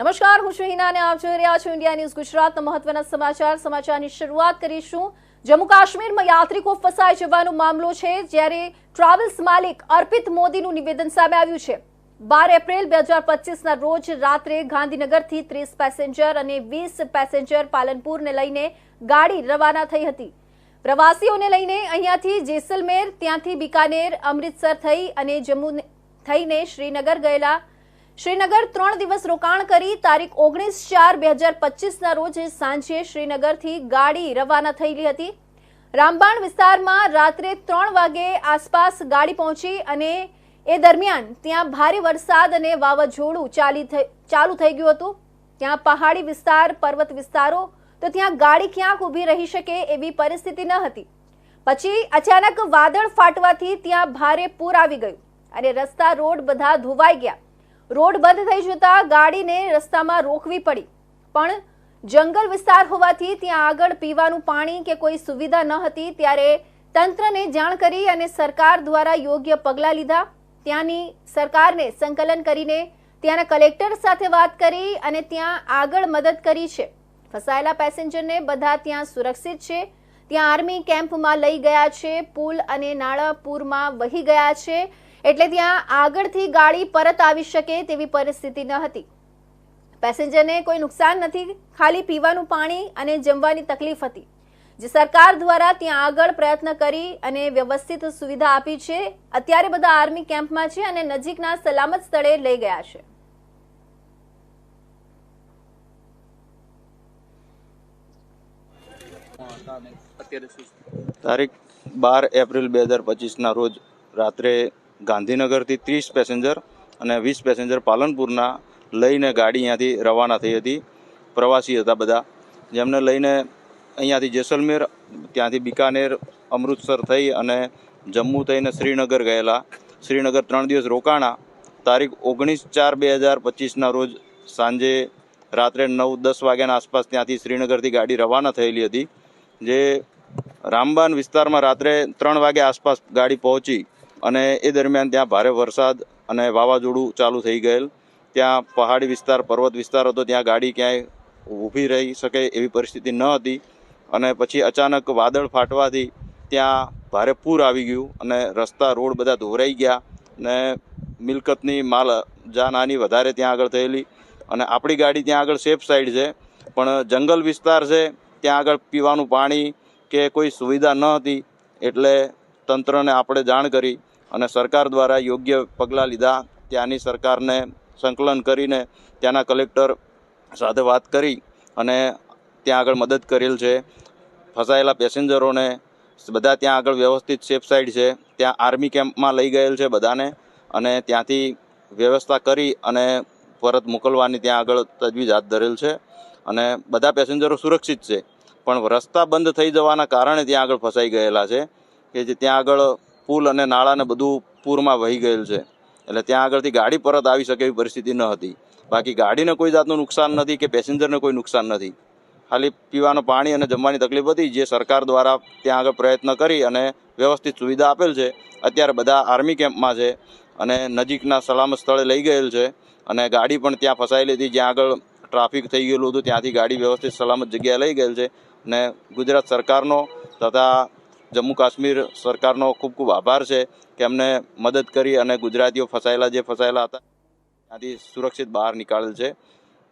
નમસ્કાર, હું છું હિના અને આપ જોઈ રહ્યા છો ઇન્ડિયા ન્યૂઝ ગુજરાતના મહત્વના સમાચાર. સમાચારની શરૂઆત કરીશું. જમ્મુ કાશ્મીરમાં યાત્રિકો ફસાઈ જવાનો મામલો છે, જ્યારે ટ્રાવેલ્સ માલિક અર્પિત મોદીનું નિવેદન સામે આવ્યું છે. બાર એપ્રિલ બે હજાર પચીસના રોજ રાત્રે ગાંધીનગરથી ત્રીસ પેસેન્જર અને વીસ પેસેન્જર પાલનપુરને લઈને ગાડી રવાના થઈ હતી. પ્રવાસીઓને લઈને અહીંયાથી જેસલમેર, ત્યાંથી બિકાનેર, અમૃતસર થઈ અને જમ્મુ થઈને શ્રીનગર ગયેલા શ્રીનગર ત્રણ દિવસ રોકાણ કરી તારીખ ઓગણીસ ચાર બે હજાર પચીસના રોજ સાંજે શ્રીનગરથી ગાડી રવાના થયેલી હતી. રામબાણ વિસ્તારમાં રાત્રે ત્રણ વાગે આસપાસ ગાડી પહોંચી અને એ દરમિયાન ત્યાં ભારે વરસાદ અને વાવાઝોડું ચાલી ચાલુ થઈ ગયું હતું. ત્યાં પહાડી વિસ્તાર, પર્વત વિસ્તારો તો ત્યાં ગાડી ક્યાંક ઊભી રહી શકે એવી પરિસ્થિતિ ન હતી. પછી અચાનક વાદળ ફાટવાથી ત્યાં ભારે પૂર આવી ગયું અને રસ્તા રોડ બધા ધોવાઈ ગયા. રોડ બંધ થઈ જતા ગાડીને રસ્તામાં રોકવી પડી. પણ જંગલ વિસ્તાર હોવાથી ત્યાં આગળ પીવાનું પાણી કે કોઈ સુવિધા ન હતી, ત્યારે તંત્રને જાણ કરી અને સરકાર દ્વારા યોગ્ય પગલાં લીધા. ત્યાંની સરકારને સંકલન કરીને ત્યાંના કલેક્ટર સાથે વાત કરી અને ત્યાં આગળ મદદ કરી છે. ફસાયેલા પેસેન્જરને બધા ત્યાં સુરક્ષિત છે. ત્યાં આર્મી કેમ્પમાં લઈ ગયા છે, પુલ અને નાળા પૂરમાં વહી ગયા છે. એટલે ત્યાં આગળથી ગાડી પરત આવી શકે તેવી પરિસ્થિતિ ન હતી. પેસેન્જરને કોઈ નુકસાન નથી, ખાલી પીવાનું પાણી અને જમવાની તકલીફ હતી. જે સરકાર દ્વારા ત્યાં આગળ પ્રયત્ન કરી અને વ્યવસ્થિત સુવિધા આપી છે, અત્યારે બધા આર્મી કેમ્પમાં છે અને નજીકના સલામત સ્થળે લઈ ગયા છે. તારીખ બાર એપ્રિલ બે હજાર પચીસના રોજ રાત્રે ગાંધીનગરથી ત્રીસ પેસેન્જર અને વીસ પેસેન્જર પાલનપુરના લઈને ગાડી અહીંયાથી રવાના થઈ હતી. પ્રવાસી હતા બધા. જેમને લઈને અહીંયાથી જેસલમેર, ત્યાંથી બિકાનેર, અમૃતસર થઈ અને જમ્મુ થઈને શ્રીનગર ગયેલા. શ્રીનગર ત્રણ દિવસ રોકાણા. તારીખ ઓગણીસ ચાર બે હજાર પચીસના રોજ સાંજે રાત્રે નવ દસ વાગ્યાના આસપાસ ત્યાંથી શ્રીનગરથી ગાડી રવાના થયેલી હતી. જે રામબાન વિસ્તારમાં રાત્રે ત્રણ વાગ્યા આસપાસ ગાડી પહોંચી. અને એ દરમિયાન ત્યાં ભારે વરસાદ અને વાવાઝોડું ચાલુ થઈ ગયેલ. ત્યાં પહાડી વિસ્તાર, પર્વત વિસ્તાર હતો, ત્યાં ગાડી ક્યાંય ઊભી રહી શકે એવી પરિસ્થિતિ ન હતી. અને પછી અચાનક વાદળ ફાટવાથી ત્યાં ભારે પૂર આવી ગયું અને રસ્તા, રોડ બધા ધોરાઈ ગયા અને મિલકતની માલ જાનહાની વધારે ત્યાં આગળ થયેલી. અને આપણી ગાડી ત્યાં આગળ સેફ સાઈડ છે, પણ જંગલ વિસ્તાર છે, ત્યાં આગળ પીવાનું પાણી કે કોઈ સુવિધા ન હતી એટલે તંત્રને આપણે જાણ કરી અને સરકાર દ્વારા યોગ્ય પગલાં લીધા. ત્યાંની સરકારને સંકલન કરીને ત્યાંના કલેક્ટર સાથે વાત કરી અને ત્યાં આગળ મદદ કરેલ છે. ફસાયેલા પેસેન્જરોને બધા ત્યાં આગળ વ્યવસ્થિત સેફ સાઈડ છે. ત્યાં આર્મી કેમ્પમાં લઈ ગયેલ છે બધાને અને ત્યાંથી વ્યવસ્થા કરી અને પરત મોકલવાની ત્યાં આગળ તજવીજ હાથ ધરેલ છે અને બધા પેસેન્જરો સુરક્ષિત છે. પણ રસ્તા બંધ થઈ જવાના કારણે ત્યાં આગળ ફસાઈ ગયેલા છે કે જે ત્યાં આગળ પુલ અને નાળાને બધું પૂરમાં વહી ગયેલ છે. એટલે ત્યાં આગળથી ગાડી પરત આવી શકે એવી પરિસ્થિતિ ન હતી. બાકી ગાડીને કોઈ જાતનું નુકસાન નથી કે પેસેન્જરને કોઈ નુકસાન નથી. ખાલી પીવાનું પાણી અને જમવાની તકલીફ હતી જે સરકાર દ્વારા ત્યાં આગળ પ્રયત્ન કરી અને વ્યવસ્થિત સુવિધા આપેલ છે. અત્યારે બધા આર્મી કેમ્પમાં છે અને નજીકના સલામત સ્થળે લઈ ગયેલ છે અને ગાડી પણ ત્યાં ફસાયેલી હતી. જ્યાં આગળ ટ્રાફિક થઈ ગયેલું હતું ત્યાંથી ગાડી વ્યવસ્થિત સલામત જગ્યાએ લઈ ગયેલ છે. અને ગુજરાત સરકારનો તથા જમ્મુ કાશ્મીર સરકારનો ખૂબ ખૂબ આભાર છે કે એમને મદદ કરી અને ગુજરાતીઓ ફસાયેલા જે ફસાયેલા હતા, ત્યાંથી સુરક્ષિત બહાર નીકાળેલ છે.